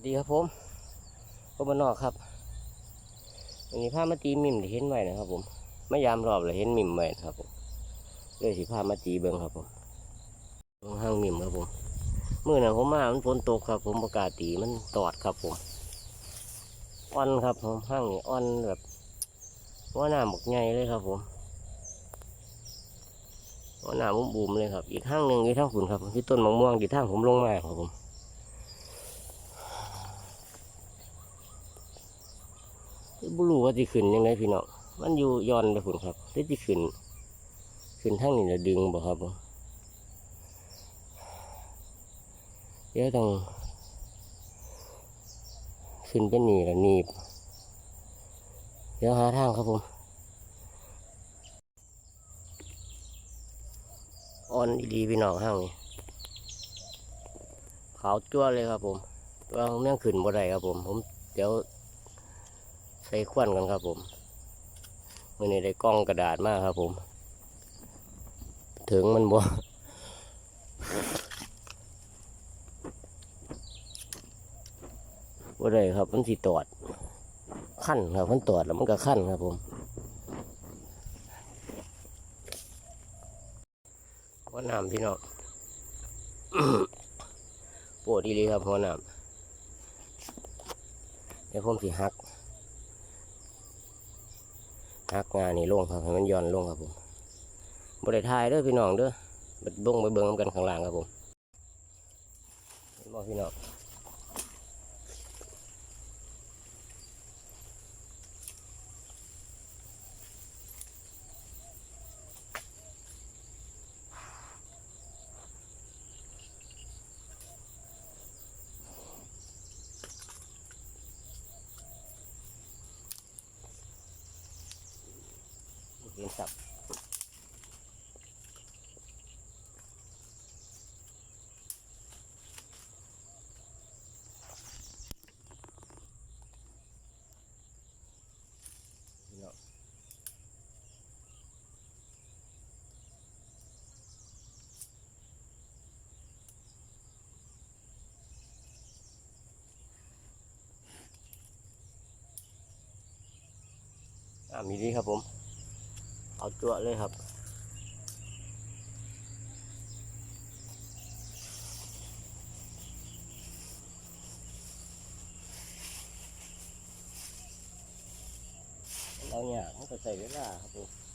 วัสดีครับผมผมบ้านนอกครับวันนี้พามาตีมิมที่เห็นไว้นะครับ ผมไม่ยามรอบเลยเห็นมิมไว้ครับผมเลยสิพามาตีเบิ้งครับผมเบิ่งห้างมิมครับผมเมื่อนั้นผมมามันฝนตกครับ ผมประกาศตีมันตอดครับผมอ่อนครับ ผมห้างนี่อ่อนแบบว่าหน้าหมกใหญ่เลยครับ ผมว่าหน้าบุ้มบุมๆเลยครับ อีกห้างหนึ่งอยู่ทางขุนครับที่ต้นมะม่วงที่ทางผมลงมาครับผม บุรู้ว่าจะขึ้นยังไงพี่น้องมันอยู่ย้อนไปผุนครับที่จะขึ้น ขึ้นทางนี้จะดึงบ่ครับเดี๋ยวต้องขึ้นเป็นหนีละหนีบเดี๋ยวหาทางครับผมอ่อนดีพี่น้องห้างนี้ขาวจั่วเลยครับผมว่าผมยังขึ้นบ่ได้ครับผม ผมเดี๋ยว ใส่ควันกันครับผมมื่อนี้ได้กล้องกระดาษมากครับผม ถึงมันบ่บ่ได้ครับมันสิตอด ขั้นครับมันตอดแล้วมันก็ขั้นครับผมหัวหนามพี่น้องปวดดีเลยครับหัวหนามเดี๋ยวผมสิหัก หักงานนี่ลงครับให้มันย้อนลงครับผมบริทายเด้อพี่น้องเด้อไปเบิ่งไปเบิ่งกันข้างล่างครับผมเห็นบ่พี่น้อง เห็นสับพี่น้องอ่ามีดีครับผม เอาตัวเลยครับเราเนี่ยมันก็ใส่เวลาครับผม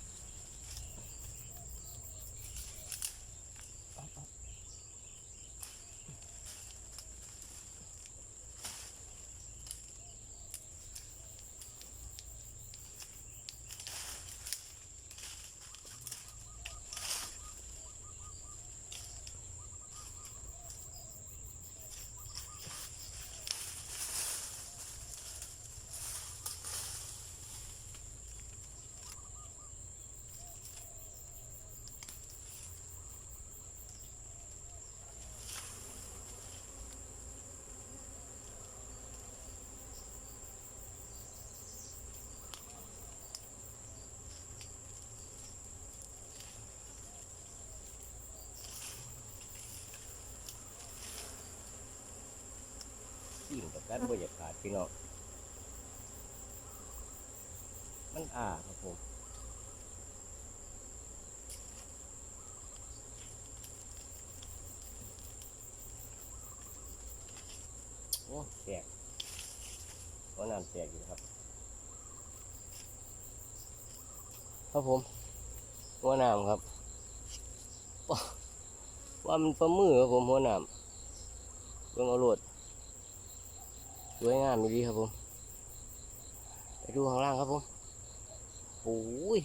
กับการบรรยากาศพี่น้องมันอ่าครับผมโอ้แตกว่าน้ำแตกอยู่ครับ ครับผมหัวหนามครับ ว่ามันประมือครับผมหัวหนามเบิ่งเอาโลด สวยงามดีครับผม ไปดูข้างล่างครับผมโอ้ย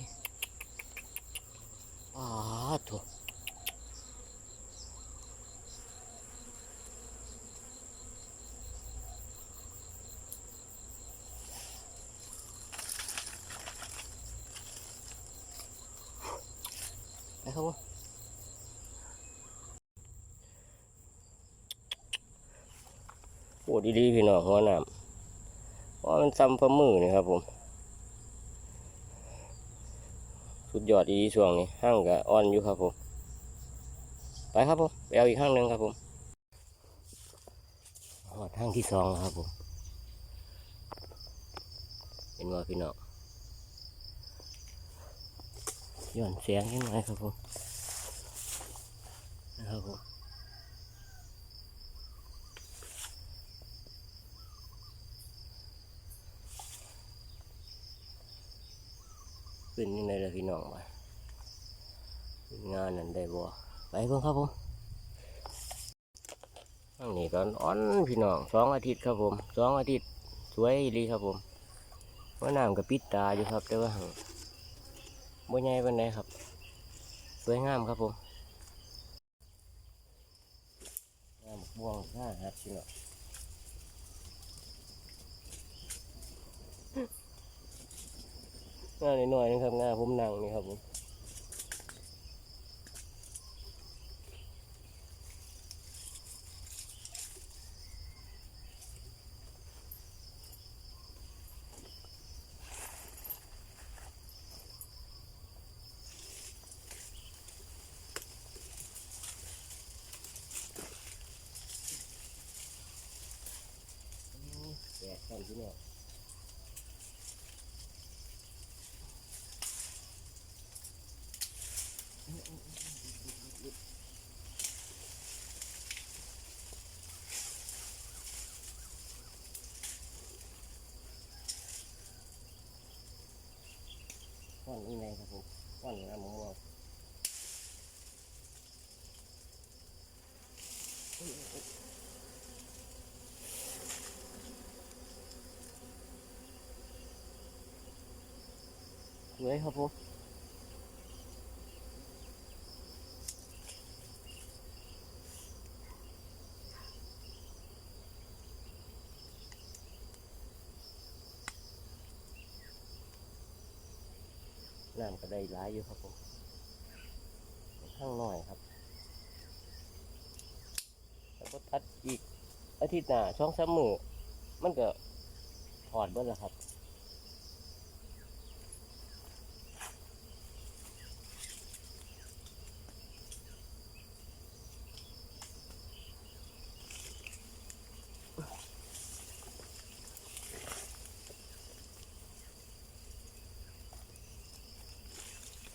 อ้าโถไปครับผม โอ้ดีๆพี่น้องหัวหนามเพราะมันซ้ำฝ่ามือนี่ครับผม สุดยอดดีช่วงนี้ห้างกับอ่อนอยู่ครับผม ไปครับผมไปเอาอีกห้างหนึ่งครับผมหอดอดทางที่สองครับผมเห็นว่าพี่น้องย้อนเสียงยังไงครับผมนะครับผม เป็นยังไงล่ะพี่น้องมางานนั้นได้บ่ไปเพิ่งครับผมอันนี้ก็อ่อนพี่น้องสองอาทิตย์ครับผมสองอาทิตย์สวยดีครับผมว่าน้ำกับปิดตาอยู่ครับแต่ว่าบ่ใหญ่ปานใดครับ สวยงามครับผมน้ำม่วงห้าฮัดสิเนาะ งาหน่อยๆนะครับงาผมนั่งนี่ครับผมแดดกันที่เนี่ยก้อนยังไงครับผมก้อนน้ำมะม่วง สวยครับผมน้ำก็ได้หลายอยู่ครับผมข้างหน่อยครับ แล้วก็ตัดอีกอาทิตย์หน้าช่องสามมือมันก็ถอดเบิดแล้วครับ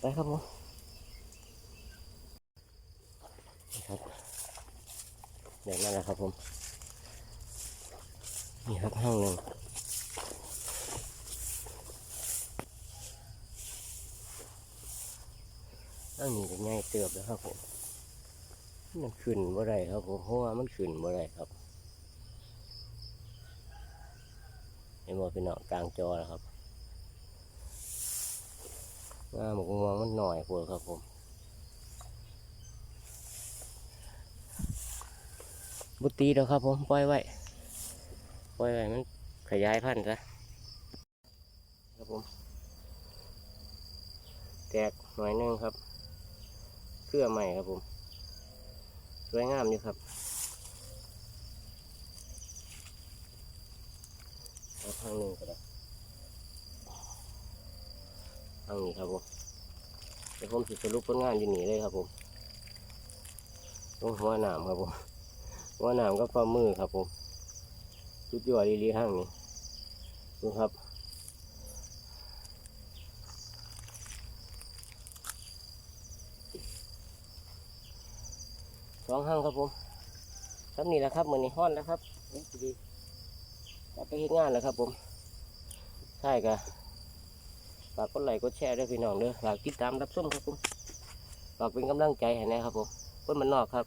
ไปครับผมนี่ครับ เดี๋ยวนั่นแหละครับผม นี่ครับห้างหนึ่งห้างนี้ก็ง่ายเติบแล้วครับผม มันขึ้นบ่ได้ครับผม เพราะว่ามันขึ้นบ่ได้ครับเห็นบ่พี่น้องกลางจอแล้วครับงาหมกม่วงมันหน่อยปวดครับผม บุตีแล้วครับผมปล่อยไว้ปล่อยไว้มันขยายพันธุ์ซะครับผม แตกหน่อยหนึงครับเครือใหม่ครับผมสวยงามอยู่ครับเอาทางหนึ่งก็ได้ทางนี้ครับผมเดี๋ยวผมสิสรุปผลงานอยู่นี่เลยครับผมตรงหัวหนามครับผม วหนามก็ฝ่ามือครับผมสุดยอดลีๆทางนี้ดูครับสองห้างครับผมครับนี่แหละครับเหมือนในห้อนแล้วครับนี่สิดีจะไปเฮ็ดงานแล้วครับผมใช่กะฝากกดไลค์กดแชร์ด้วยพี่น้องเด้อฝากติดตามรับชมครับผมฝากเป็นกำลังใจให้นะครับผมเพื่อนมันนอกครับ